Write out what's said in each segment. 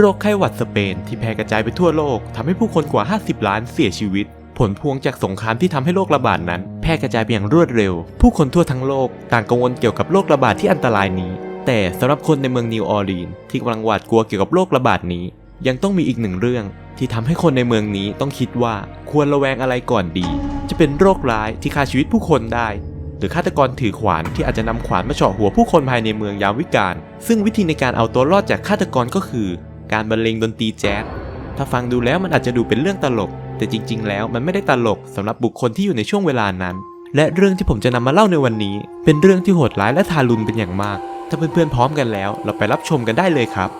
โรคไข้หวัดสเปนที่แพร่กระจายไปทั่วโลกทำให้ผู้คนกว่า 50 ล้านเสียชีวิต ผลพวงจากสงครามที่ทำให้โรคระบาดนั้น แพร่กระจายไปอย่างรวดเร็ว ผู้คนทั่วทั้งโลกต่างกังวลเกี่ยวกับโรคระบาดที่อันตรายนี้ แต่สำหรับคนในเมืองนิวออร์ลีนส์ที่กำลังหวาดกลัวเกี่ยวกับโรคระบาดนี้ ยังต้องมีอีกหนึ่งเรื่อง ที่ทำให้คนในเมืองนี้ต้องคิดว่าควรระแวงอะไรก่อนดี จะเป็นโรคร้ายที่ฆ่าชีวิตผู้คนได้หรือฆาตกรถือขวานที่อาจจะนำขวานมาเฉาะหัวผู้คนภายในเมืองยามวิกาลซึ่งวิธีในการเอาตัวรอดจากฆาตกรก็คือ การบรรเลงดนตรีแจ๊สถ้าฟังดูแล้วมันอาจจะดูเป็นเรื่องตลก แต่จริง ๆ แล้วมันไม่ได้ตลกสำหรับบุคคลที่อยู่ในช่วงเวลานั้น และเรื่องที่ผมจะนำมาเล่าในวันนี้ เป็นเรื่องที่โหดร้ายและทารุณเป็นอย่างมาก ถ้าเพื่อนๆพร้อมกันแล้ว เราไปรับชมกันได้เลยครับ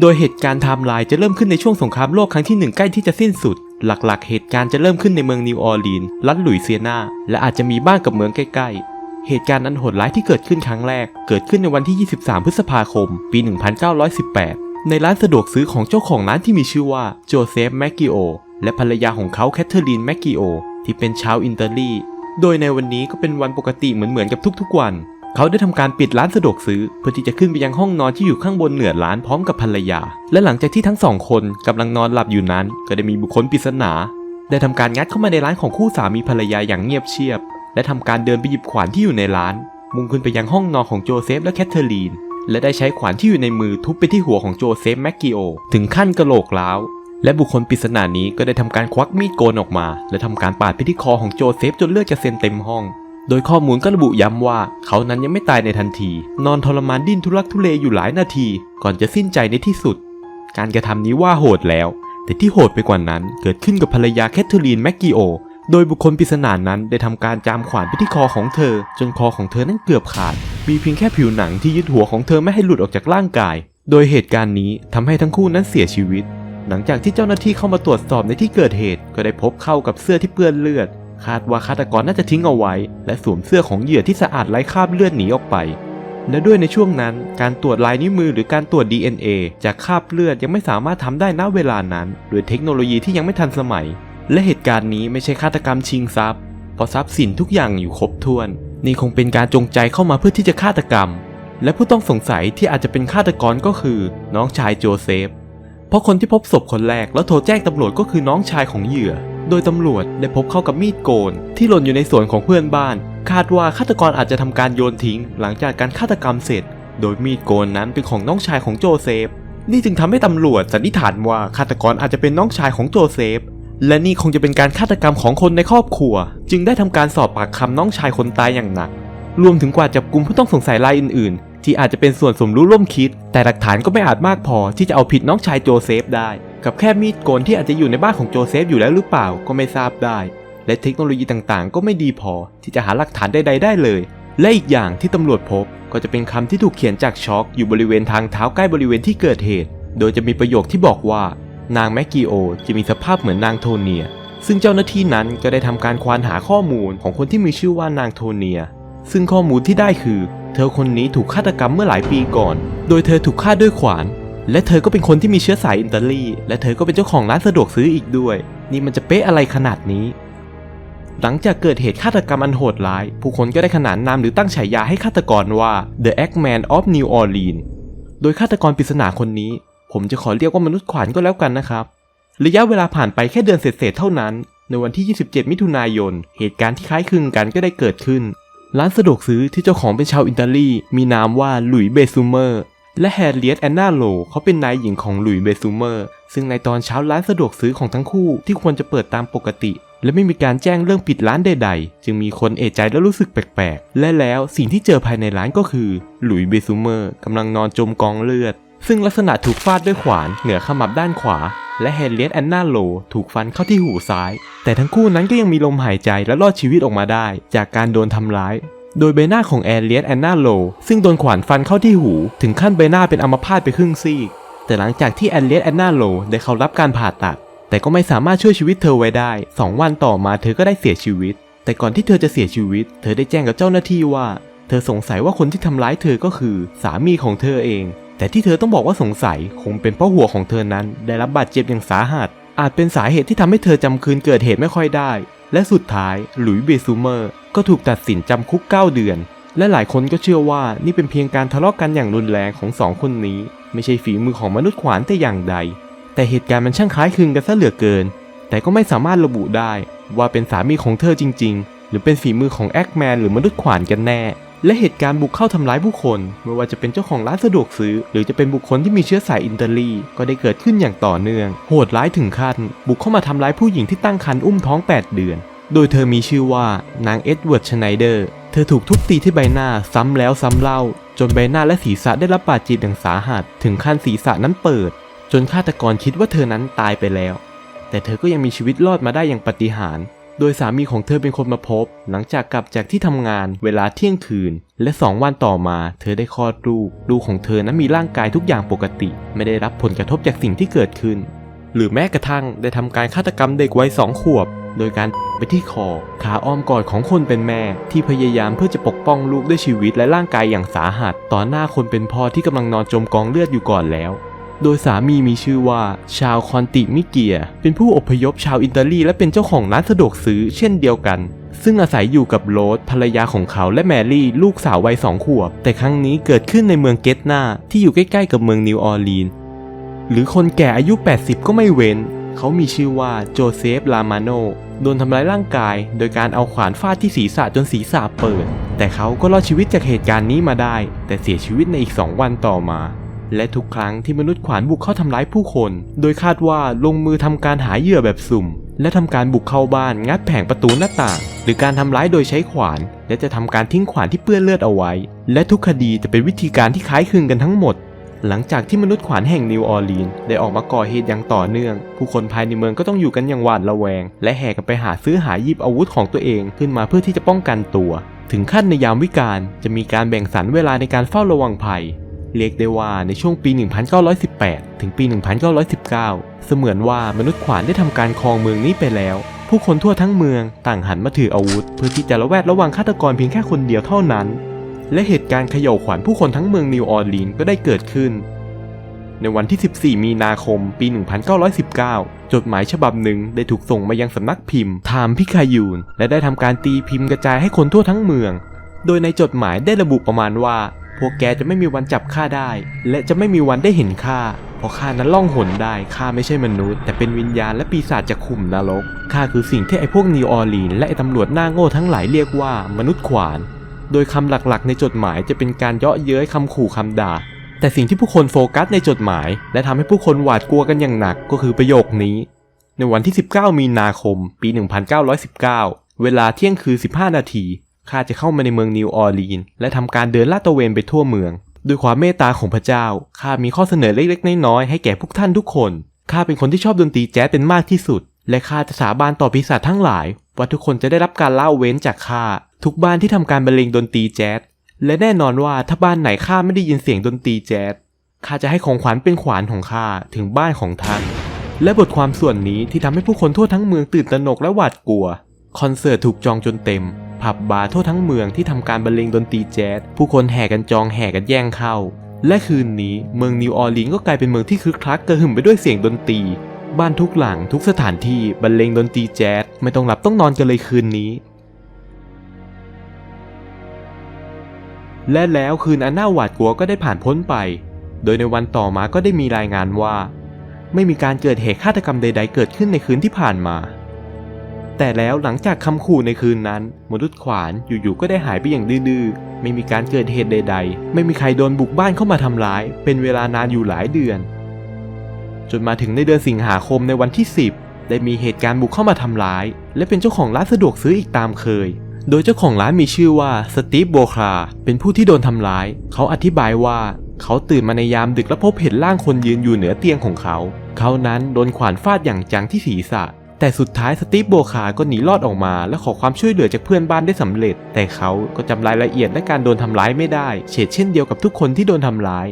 โดยเหตุการณ์ไทม์ไลน์จะเริ่มขึ้นในช่วงสงครามโลกครั้งที่หนึ่งใกล้ที่จะสิ้นสุด หลักๆ เหตุการณ์จะเริ่มขึ้นในเมืองนิวออร์ลีนส์รัฐหลุยเซียนาและอาจจะมีบ้างกับเมืองใกล้ๆ เหตุการณ์อันโหดร้ายที่เกิดขึ้นครั้งแรก เกิดขึ้นในวันที่ 23 พฤษภาคม ปี 1918 ในร้านสะดวกซื้อของเจ้าของร้านที่มีชื่อว่าโจเซฟแมกกิโอและภรรยาของเขาแคทเธอรีนแมกกิโอที่เป็นชาวอินเตาลีโดยในวันนี้ก็เป็นวันปกติเหมือนๆกับทุกๆวัน เขาได้ทำการปิดร้านสะดวกซื้อเพื่อที่จะขึ้นไปยังห้องนอนที่อยู่ข้างบนเหนือร้านพร้อมกับภรรยา และหลังจากที่ทั้งสองคนกำลังนอนหลับอยู่นั้น ก็ได้มีบุคคลปริศนา ได้ทำการงัดเข้ามาในร้านของคู่สามีภรรยาอย่างเงียบเชียบ และทำการเดินไปหยิบขวานที่อยู่ในร้าน มุ่งขึ้นไปยังห้องนอนของโจเซฟและแคทเธอรีน และได้ใช้ขวานที่อยู่ในมือทุบไปที่หัวของโจเซฟแมกกิโอ ถึงขั้นกระโหลกร้าวและบุคคลปริศนานี้ก็ได้ทำการควักมีดโกนออกมา และทำการปาดไปที่คอของโจเซฟจนเลือดกระเซ็นเต็มห้อง โดยข้อมูลก็ระบุย้ำว่าเขานั้นยังไม่ตายในทันที นอนทรมานดิ้นทุรักทุเลอยู่หลายนาที ก่อนจะสิ้นใจในที่สุด การกระทำนี้ว่าโหดแล้ว แต่ที่โหดไปกว่านั้นเกิดขึ้นกับภรรยาแคทเธอรีนแมกกิโอ โดยบุคคลปริศนานั้นได้ทำการจามขวานไปที่คอของเธอ จนคอของเธอนั้นเกือบขาด มีเพียงแค่ผิวหนังที่ยึดหัวของเธอไม่ให้หลุดออกจากร่างกาย โดยเหตุการณ์นี้ทำให้ทั้งคู่นั้นเสียชีวิต หลังจากที่เจ้าหน้าที่เข้ามาตรวจสอบในที่เกิดเหตุ ก็ได้พบเข้ากับเสื้อที่เปื้อนเลือด คาดว่าฆาตกรน่าจะทิ้งเอาไว้ และสวมเสื้อของเหยื่อที่สะอาดไร้คราบเลือดหนีออกไปและด้วยในช่วงนั้นการตรวจลายนิ้วมือหรือการตรวจ DNA จากคราบเลือดยังไม่สามารถทำได้ณเวลานั้นด้วยเทคโนโลยีที่ยังไม่ทันสมัย และเหตุการณ์นี้ไม่ใช่ฆาตกรรมชิงทรัพย์เพราะทรัพย์สินทุกอย่างอยู่ครบถ้วน นี่คงเป็นการจงใจเข้ามาเพื่อที่จะฆาตกรรม และผู้ต้องสงสัยที่อาจจะเป็นฆาตกรก็คือ น้องชายโจเซฟ เพราะคนที่พบศพคนแรกแล้วโทรแจ้งตำรวจก็คือน้องชายของเหยื่อ โดยตำรวจได้พบเข้ากับมีดโกน ที่หล่นอยู่ในสวนของเพื่อนบ้าน คาดว่าฆาตกรอาจจะทำการโยนทิ้ง หลังจากการฆาตกรรมเสร็จ โดยมีดโกนนั้นเป็นของน้องชายของโจเซฟนี่จึงทำให้ตำรวจสันนิษฐานว่าฆาตกรอาจจะเป็นน้องชายของโจเซฟ และนี่คงจะเป็นการฆาตกรรมของคนในครอบครัว จึงได้ทำการสอบปากคำน้องชายคนตายอย่างหนัก รวมถึงกว่าจับกลุ่มผู้ต้องสงสัยรายอื่น ๆ ที่อาจจะเป็นส่วนสมรู้ร่วมคิด แต่หลักฐานก็ไม่อาจมากพอที่จะเอาผิดน้องชายโจเซฟได้ กับแค่มีดโกนที่อาจจะอยู่ในบ้านของโจเซฟอยู่แล้วหรือเปล่าก็ไม่ทราบได้ และเทคโนโลยีต่างๆ ก็ไม่ดีพอที่จะหาหลักฐานใดๆได้เลย และอีกอย่างที่ตำรวจพบก็จะเป็นคำที่ถูกเขียนจากช็อกอยู่บริเวณทางเท้าใกล้บริเวณที่เกิดเหตุ โดยจะมีประโยคที่บอกว่า นางแมกกิโอจะมีสภาพเหมือนนางโทเนีย ซึ่งเจ้าหน้าที่นั้นก็ได้ทำการควานหาข้อมูลของคนที่มีชื่อว่านางโทเนีย ซึ่งข้อมูลที่ได้คือ เธอคนนี้ถูกฆาตกรรมเมื่อหลายปีก่อน โดยเธอถูกฆ่าด้วยขวาน และเธอก็เป็นคนที่มีเชื้อสายอิตาลี และเธอก็เป็นเจ้าของร้านสะดวกซื้ออีกด้วย นี่มันจะเป๊ะอะไรขนาดนี้ หลังจากเกิดเหตุฆาตกรรมอันโหดร้าย ผู้คนก็ได้ขนานนามหรือตั้งฉายาให้ฆาตกรว่า The Eggman of New Orleans โดยฆาตกรปริศนาคนนี้ ผมจะขอเรียกว่ามนุษย์ขวานก็แล้วกันนะครับ ระยะเวลาผ่านไปแค่เดือนเศษๆเท่านั้น ในวันที่ 27 มิถุนายน เหตุการณ์ที่คล้ายคลึงกันก็ได้เกิดขึ้น ร้านสะดวกซื้อที่เจ้าของเป็นชาวอิตาลี มีนามว่าหลุยเบซูเมอร์ และแฮร์เรียตแอนนาโลเขาเป็นนายหญิงของหลุยเบซูเมอร์ ซึ่งในตอนเช้าร้านสะดวกซื้อของทั้งคู่ที่ควรจะเปิดตามปกติและไม่มีการแจ้งเรื่องปิดร้านใด ๆ จึงมีคนเอะใจและรู้สึกแปลกๆ และแล้วสิ่งที่เจอภายในร้านก็คือ หลุยเบซูเมอร์กำลังนอนจมกองเลือด ซึ่งลักษณะถูกฟาดด้วยขวานเหนือขมับด้านขวา และแฮร์เรียตแอนนาโลถูกฟันเข้าที่หูซ้าย แต่ทั้งคู่นั้นก็ยังมีลมหายใจและรอดชีวิตออกมาได้ จากการโดนทำร้าย โดยใบหน้าของแอรเลียสแอนนาโลซึ่งโดนขวานฟันเข้าที่หูถึงขั้นใบหน้าเป็นอัมพาตไปครึ่งซีก แต่หลังจากที่แอรเลียสแอนนาโลได้เข้ารับการผ่าตัด แต่ก็ไม่สามารถช่วยชีวิตเธอไว้ได้ 2 วันต่อมาเธอก็ได้เสียชีวิต แต่ก่อนที่เธอจะเสียชีวิต เธอได้แจ้งกับเจ้าหน้าที่ว่า เธอสงสัยว่าคนที่ทำร้ายเธอก็คือ สามีของเธอเอง แต่ที่เธอต้องบอกว่าสงสัยคงเป็นเพราะหัวของเธอนั้น ได้รับบาดเจ็บอย่างสาหัส อาจเป็นสาเหตุที่ทำให้เธอจำคืนเกิดเหตุไม่ค่อยได้ และสุดท้ายหลุยส์เบซูเมอร์ ก็ถูกตัดสินจำคุก 9 เดือน และหลายคนก็เชื่อว่านี่เป็นเพียงการทะเลาะกันอย่างรุนแรงของสองคนนี้ ไม่ใช่ฝีมือของมนุษย์ขวานแต่อย่างใด แต่เหตุการณ์มันช่างคล้ายคลึงกันซะเหลือเกิน แต่ก็ไม่สามารถระบุได้ว่าเป็นสามีของเธอจริง ๆ หรือเป็นฝีมือของแอ็กแมนหรือมนุษย์ขวานกันแน่ และเหตุการณ์บุกเข้าทำร้ายผู้คนไม่ว่าจะเป็นเจ้าของร้านสะดวกซื้อ หรือจะเป็นบุคคลที่มีเชื้อสายอินเตาลีก็ได้เกิดขึ้นอย่างต่อเนื่อง โหดร้ายถึงขั้น บุกเข้ามาทำร้ายผู้หญิงที่ตั้งครรภ์อุ้มท้อง 8 เดือน โดยเธอมีชื่อว่านางเอ็ดเวิร์ดชไนเดอร์ เธอถูกทุบตีที่ใบหน้าซ้ำแล้วซ้ำเล่า จนใบหน้าและศีรษะได้รับบาดเจ็บอย่างสาหัส ถึงขั้นศีรษะนั้นเปิด จนฆาตกรคิดว่าเธอนั้นตายไปแล้ว แต่เธอก็ยังมีชีวิตรอดมาได้อย่างปาฏิหาริย์ โดยสามีของเธอเป็นคนมาพบ หลังจากกลับจากที่ทำงานเวลาเที่ยงคืน และสองวันต่อมา เธอได้คลอดลูก ลูกของเธอนั้นมีร่างกายทุกอย่างปกติ ไม่ได้รับผลกระทบจากสิ่งที่เกิดขึ้น หรือแม้กระทั่งได้ทำการฆาตกรรมเด็กวัยสองขวบ โดยการไปที่คอขาอ้อมกอดของคนเป็นแม่ ที่พยายามเพื่อจะปกป้องลูกด้วยชีวิตและร่างกายอย่างสาหัส ต่อหน้าคนเป็นพ่อที่กำลังนอนจมกองเลือดอยู่ก่อนแล้ว โดยสามีมีชื่อว่าชาวคอนติมิเกีย เป็นผู้อพยพชาวอิตาลีและเป็นเจ้าของร้านสะดวกซื้อเช่นเดียวกัน ซึ่งอาศัยอยู่กับโรสภรรยาของเขาและแมรี่ลูกสาววัยสองขวบ แต่ครั้งนี้เกิดขึ้นในเมืองเกตนาที่อยู่ใกล้ๆกับเมืองนิวออร์ลีนหรือคนแก่อายุ 80 ก็ไม่เว้น เขามีชื่อว่าโจเซฟ ลามาโน โดนทำร้ายร่างกาย โดยการเอาขวานฟาดที่ศีรษะจนศีรษะเปิด แต่เขาก็รอดชีวิตจากเหตุการณ์นี้มาได้ แต่เสียชีวิตในอีก 2 วันต่อมา และทุกครั้งที่มนุษย์ขวานบุกเข้าทำร้ายผู้คน โดยคาดว่าลงมือทำการหาเหยื่อแบบสุ่ม และทำการบุกเข้าบ้านงัดแผงประตูหน้าต่าง หรือการทำร้ายโดยใช้ขวาน และจะทำการทิ้งขวานที่เปื้อนเลือดเอาไว้ และทุกคดีจะเป็นวิธีการที่คล้ายคลึงกันทั้งหมด หลังจากที่มนุษย์ขวานแห่งนิวออร์ลีนได้ออกมาก่อเหตุอย่างต่อเนื่อง ผู้คนภายในเมืองก็ต้องอยู่กันอย่างหวาดระแวง และแห่กันไปหาซื้อหาหยิบอาวุธของตัวเองขึ้นมาเพื่อที่จะป้องกันตัว ถึงขั้นในยามวิกาลจะมีการแบ่งสรรเวลาในการเฝ้าระวังภัย เรียกได้ว่าในช่วงปี 1918 ถึงปี 1919 เสมือนว่ามนุษย์ขวานได้ทำการครองเมืองนี้ไปแล้ว ผู้คนทั่วทั้งเมืองต่างหันมาถืออาวุธ เพื่อที่จะระแวดระวังฆาตกรเพียงแค่คนเดียวเท่านั้น และเหตุการณ์เขย่าวขวัญผู้คนทั้งเมืองนิวออร์ลีนก็ได้เกิดขึ้น ในวันที่ 14 มีนาคม ปี 1919 จดหมายฉบับหนึ่งได้ถูกส่งมายังสำนักพิมพ์ไทม์พิคายูนและได้ทำการตีพิมพ์กระจายให้คนทั่วทั้งเมือง โดยในจดหมายได้ระบุประมาณว่า พวกแกจะไม่มีวันจับข้าได้ และจะไม่มีวันได้เห็นข้าเพราะข้านั้นล่องหนได้ข้าไม่ใช่มนุษย์ แต่เป็นวิญญาณและปีศาจจากขุมนรกข้าคือสิ่งที่ไอ้พวกนิวออร์ลีนและไอ้ตำรวจหน้าโง่ทั้งหลายเรียกว่ามนุษย์ขวาน โดยคำหลักๆ ในจดหมายจะเป็นการเยาะเย้ยคำขู่คำด่า แต่สิ่งที่ผู้คนโฟกัสในจดหมาย และทำให้ผู้คนหวาดกลัวกันอย่างหนักก็คือประโยคนี้ ในวันที่ 19 มีนาคม ปี 1919 เวลาเที่ยงคืน 15 นาที ข้าจะเข้ามาในเมืองนิวออร์ลีนและทำการเดินลาดตระเวนไปทั่วเมือง ด้วยความเมตตาของพระเจ้า ข้ามีข้อเสนอเล็กๆ น้อยๆ ให้แก่พวกท่านทุกคน ข้าเป็นคนที่ชอบดนตรีแจ๊สเป็นมากที่สุด และข้าจะสาบานต่อปีศาจทั้งหลาย ว่าทุกคนจะได้รับการเล่าเว้นจากข้า ทุกบ้านที่ทำการบรรเลงดนตรีแจ๊ส และแน่นอนว่าถ้าบ้านไหนข้าไม่ได้ยินเสียงดนตรีแจ๊ส ข้าจะให้ของขวัญเป็นขวานของข้าถึงบ้านของท่าน และบทความส่วนนี้ที่ทำให้ผู้คนทั่วทั้งเมืองตื่นตระหนกและหวาดกลัว คอนเสิร์ตถูกจองจนเต็ม ผับบาร์ทั่วทั้งเมืองที่ทำการบรรเลงดนตรีแจ๊สผู้คนแห่กันจองแห่กันแย่งเข้า และคืนนี้เมืองนิวออร์ลีนก็กลายเป็นเมืองที่คึกคักกระหึ่มไปด้วยเสียงดนตรี บ้านทุกหลังทุกสถานที่บรรเลงดนตรีแจ๊สไม่ต้องหลับต้องนอนกันเลยคืนนี้ และแล้วคืนอันน่าหวาดกลัวก็ได้ผ่านพ้นไป โดยในวันต่อมาก็ได้มีรายงานว่า ไม่มีการเกิดเหตุฆาตกรรมใด ๆ เกิดขึ้นในคืนที่ผ่านมา แต่แล้วหลังจากคำขู่ในคืนนั้น มนุษย์ขวานอยู่ๆก็ได้หายไปอย่างดื้อๆ ไม่มีการเกิดเหตุใด ๆ ไม่มีใครโดนบุกบ้านเข้ามาทำร้าย เป็นเวลานานอยู่หลายเดือน จนมาถึงในเดือนสิงหาคมในวันที่ 10 ได้มีเหตุการณ์บุกเข้ามาทำร้าย และเป็นเจ้าของร้านสะดวกซื้ออีกตามเคย โดยเจ้าของร้านมีชื่อว่าสตีฟโบคลาเป็นผู้ที่โดนทำร้าย เขาอธิบายว่าเขาตื่นมาในยามดึกและพบเห็นร่างคนยืนอยู่เหนือเตียงของเขา เขานั้นโดนขวานฟาดอย่างจังที่ศีรษะ แต่สุดท้ายสตีฟโบคาก็หนีรอดออกมา และขอความช่วยเหลือจากเพื่อนบ้านได้สำเร็จ แต่เขาก็จำรายละเอียดและการโดนทำร้ายไม่ได้ เฉกเช่นเดียวกับทุกคนที่โดนทำร้าย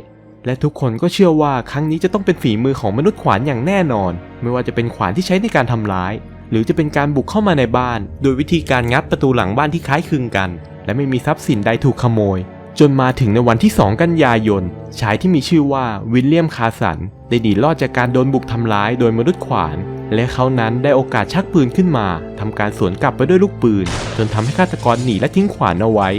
และทุกคนก็เชื่อว่าครั้งนี้จะต้องเป็นฝีมือของมนุษย์ขวานอย่างแน่นอน ไม่ว่าจะเป็นขวานที่ใช้ในการทำร้าย หรือจะเป็นการบุกเข้ามาในบ้าน โดยวิธีการงัดประตูหลังบ้านที่คล้ายคลึงกัน และไม่มีทรัพย์สินใดถูกขโมย จนมาถึงในวันที่ 2 กันยายน ชายที่มีชื่อว่าวิลเลียมคาสัน ได้หนีรอดจากการโดนบุกทำร้ายโดยมนุษย์ขวาน และเขานั้นได้โอกาสชักปืนขึ้นมาทำการสวนกลับไปด้วยลูกปืน จนทำให้ฆาตกรหนีและทิ้งขวานเอาไว้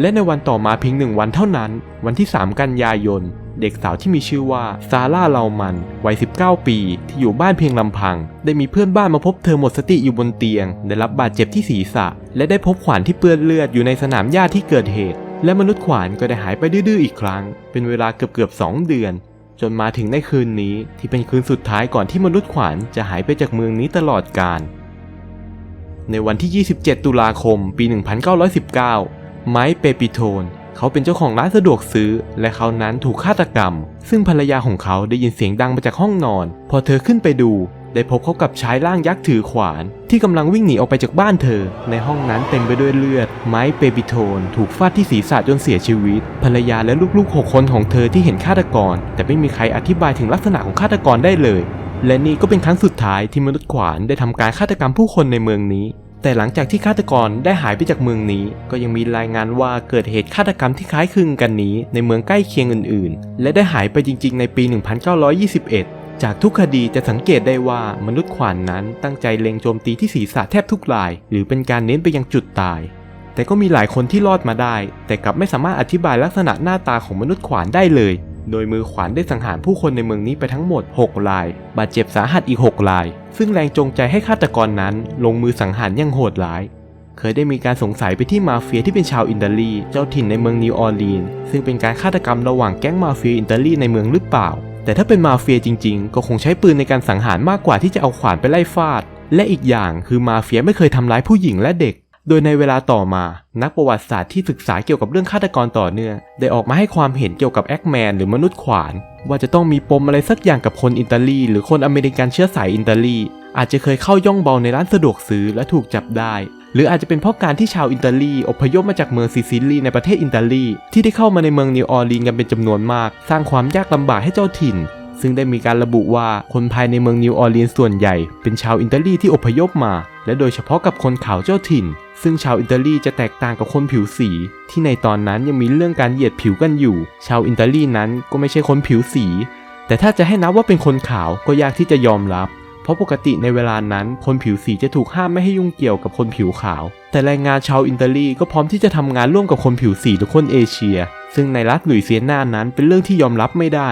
และในวันต่อมาเพียงหนึ่งวันเท่านั้น วันที่ 3 กันยายน เด็กสาวที่มีชื่อว่าซาร่าเลามันวัย 19 ปี ที่อยู่บ้านเพียงลำพัง ได้มีเพื่อนบ้านมาพบเธอหมดสติอยู่บนเตียง ได้รับบาดเจ็บที่ศีรษะ และได้พบขวานที่เปื้อนเลือดอยู่ในสนามหญ้าที่เกิดเหตุ และมนุษย์ขวานก็ได้หายไปดื้อๆอีกครั้ง เป็นเวลาเกือบๆ2เดือน จนมาถึงในคืนนี้ที่เป็นคืนสุดท้ายก่อนที่มนุษย์ขวานจะหายไปจากเมืองนี้ตลอดกาลในวันที่ 27 ตุลาคม ปี 1919 ไมค์เปปิโทน เขาเป็นเจ้าของร้านสะดวกซื้อ และเขานั้นถูกฆาตกรรม ซึ่งภรรยาของเขาได้ยินเสียงดังมาจากห้องนอน พอเธอขึ้นไปดู ได้พบเขากับชายร่างยักษ์ถือขวาน ที่กำลังวิ่งหนีออกไปจากบ้านเธอ ในห้องนั้นเต็มไปด้วยเลือด ไมค์เปปิโทน ถูกฟาดที่ศีรษะจนเสียชีวิต ภรรยาและลูกๆหกคนของเธอที่เห็นฆาตกร แต่ไม่มีใครอธิบายถึงลักษณะของฆาตกรได้เลย และนี่ก็เป็นครั้งสุดท้ายที่มนุษย์ขวานได้ทำการฆาตกรรมผู้คนในเมืองนี้แต่หลังจากที่ฆาตกรได้หายไปจากเมืองนี้ ก็ยังมีรายงานว่าเกิดเหตุฆาตกรรมที่คล้ายคลึงกันนี้ในเมืองใกล้เคียงอื่นๆ และได้หายไปจริงๆ ในปี 1921 จากทุกคดีจะสังเกตได้ว่ามนุษย์ขวานนั้นตั้งใจเล็งโจมตีที่ศีรษะแทบทุกราย หรือเป็นการเน้นไปยังจุดตาย แต่ก็มีหลายคนที่รอดมาได้ แต่กลับไม่สามารถอธิบายลักษณะหน้าตาของมนุษย์ขวานได้เลย โดยมือขวานได้สังหารผู้คนในเมืองนี้ไปทั้งหมด 6 ราย บาดเจ็บสาหัสอีก 6 ราย ซึ่งแรงจงใจให้ฆาตกรนั้น ลงมือสังหารอย่างโหดร้ายเคยได้มีการสงสัยไปที่มาเฟียที่เป็นชาวอิตาลีเจ้าถิ่นในเมืองนิวออร์ลีนซึ่งเป็นการฆาตกรรมระหว่างแก๊งมาเฟียอิตาลีในเมืองหรือเปล่า แต่ถ้าเป็นมาเฟียจริงๆ ก็คงใช้ปืนในการสังหารมากกว่าที่จะเอาขวานไปไล่ฟาด และอีกอย่างคือมาเฟียไม่เคยทำร้ายผู้หญิงและเด็ก โดยในเวลาต่อมา นักประวัติศาสตร์ที่ศึกษาเกี่ยวกับเรื่องฆาตกรต่อเนื่องได้ออกมาให้ความเห็นเกี่ยวกับแอคแมนหรือมนุษย์ขวาน ว่าจะต้องมีปมอะไรสักอย่างกับคนอิตาลี หรือคนอเมริกันเชื้อสายอิตาลี อาจจะเคยเข้าย่องเบาในร้านสะดวกซื้อและถูกจับได้ รืออาจจะเป็นเพราะการที่ชาวอิตาลีอพยพมาจากเมืองซิซิลีในประเทศอิตาลีที่ได้เข้ามาในเมืองนิวออร์ลีนกันเป็นจำนวนมาก สร้างความยากลำบากให้เจ้าถิ่น ซึ่งได้มีการระบุว่าคนภายในเมืองนิวออร์ลีนส่วนใหญ่ เป็นชาวอิตาลีที่อพยพมา และโดยเฉพาะกับคนขาวเจ้าถิ่น ซึ่งชาวอิตาลีจะแตกต่างกับคนผิวสี ที่ในตอนนั้นยังมีเรื่องการเหยียดผิวกันอยู่ ชาวอิตาลีนั้นก็ไม่ใช่คนผิวสี แต่ถ้าจะให้นับว่าเป็นคนขาวก็ยากที่จะยอมรับ ราะปกติในเวลานั้นคนผิวสีจะถูกห้ามไม่ให้ยุ่งเกี่ยวกับคนผิวขาว แต่แรงงานชาวอิตาลีก็พร้อมที่จะทำงานร่วมกับคนผิวสีหรือคนเอเชีย ซึ่งในรัฐหลุยเซียนานั้นเป็นเรื่องที่ยอมรับไม่ได้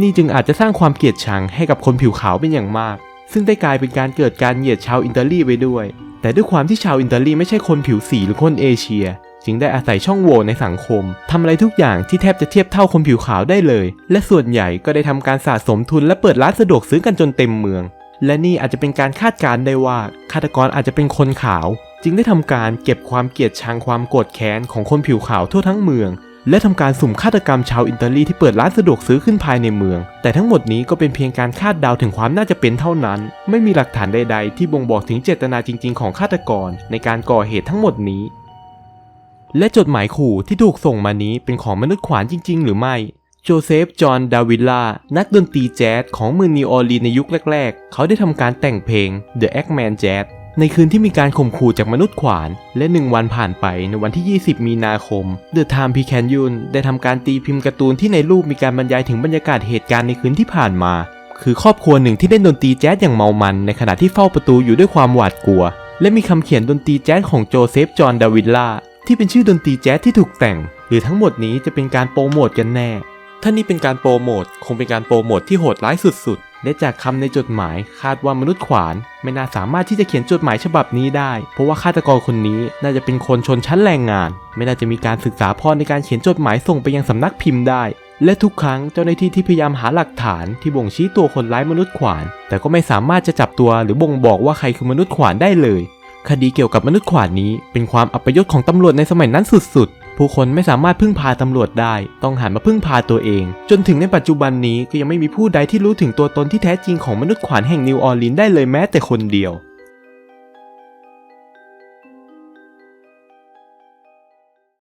นี่จึงอาจจะสร้างความเกลียดชังให้กับคนผิวขาวเป็นอย่างมาก ซึ่งได้กลายเป็นการเกิดการเหยียดชาวอิตาลีไปด้วย แต่ด้วยความที่ชาวอิตาลีไม่ใช่คนผิวสีหรือคนเอเชียจึงได้อาศัยช่องโหว่ในสังคมทำอะไรทุกอย่างที่แทบจะเทียบเท่าคนผิวขาวได้เลย และส่วนใหญ่ก็ได้ทำการสะสมทุนและเปิดร้านสะดวกซื้อกันจนเต็มเมือง และนี่อาจจะเป็นการคาดการณ์ได้ว่าฆาตกรอาจจะเป็นคนขาว จึงได้ทำการเก็บความเกลียดชังความโกรธแค้นของคนผิวขาวทั่วทั้งเมือง และทำการสุ่มฆาตกรรมชาวอิตาลีที่เปิดร้านสะดวกซื้อขึ้นภายในเมือง แต่ทั้งหมดนี้ก็เป็นเพียงการคาดเดาถึงความน่าจะเป็นเท่านั้น ไม่มีหลักฐานใด ๆ ที่บ่งบอกถึงเจตนาจริง ๆ ของฆาตกรในการก่อเหตุทั้งหมดนี้ และจดหมายขู่ที่ถูกส่งมานี้เป็นของมนุษย์ขวานจริง ๆ หรือไม่ โจเซฟ จอห์น ดาวิลล่า นักดนตรีแจ๊สของเมืองนิวออร์ลีนในยุคแรก ๆ เขาได้ทำการแต่งเพลง The Eggman Jazz ในคืนที่มีการข่มขู่จากมนุษย์ขวาน และหนึ่งวันผ่านไปในวันที่ 20 มีนาคม The Time p i c a n y u n ได้ทำการตีพิมพ์การ์ตูนที่ในรูปมีการบรรยายถึงบรรยากาศเหตุการณ์ในคืนที่ผ่านมา คือครอบครัวหนึ่งที่เล่นดนตรีแจ๊สอย่างเมามัน ในขณะที่เฝ้าประตูอยู่ด้วยความหวาดกลัว และมีคำเขียนดนตรีแจ๊สของโจเซฟ จอห์น ดาวิลล่าที่เป็นชื่อดนตรีแจ๊สที่ถูกแต่ง หรือทั้งหมดนี้จะเป็นการโปรโมทกันแน่ ถ้านี่เป็นการโปรโมทคงเป็นการโปรโมทที่โหดร้ายสุดๆ และจากคำในจดหมายคาดว่ามนุษย์ขวาน ไม่น่าสามารถที่จะเขียนจดหมายฉบับนี้ได้ เพราะว่าฆาตกรคนนี้น่าจะเป็นคนชนชั้นแรงงาน ไม่น่าจะมีการศึกษาพอในการเขียนจดหมายส่งไปยังสำนักพิมพ์ได้ และทุกครั้งเจ้าหน้าที่ที่พยายามหาหลักฐานที่บ่งชี้ตัวคนร้ายมนุษย์ขวาน แต่ก็ไม่สามารถจะจับตัวหรือบ่งบอกว่าใครคือมนุษย์ขวานได้เลย คดีเกี่ยวกับมนุษย์ขวานนี้ เป็นความอัปยศของตำรวจในสมัยนั้นสุดๆ ผู้คนไม่สามารถพึ่งพาตำรวจได้ ต้องหันมาพึ่งพาตัวเอง จนถึงในปัจจุบันนี้ก็ยังไม่มีผู้ใดที่รู้ถึงตัวตนที่แท้จริงของมนุษย์ขวานแห่งนิวออร์ลีนได้เลยแม้แต่คนเดียว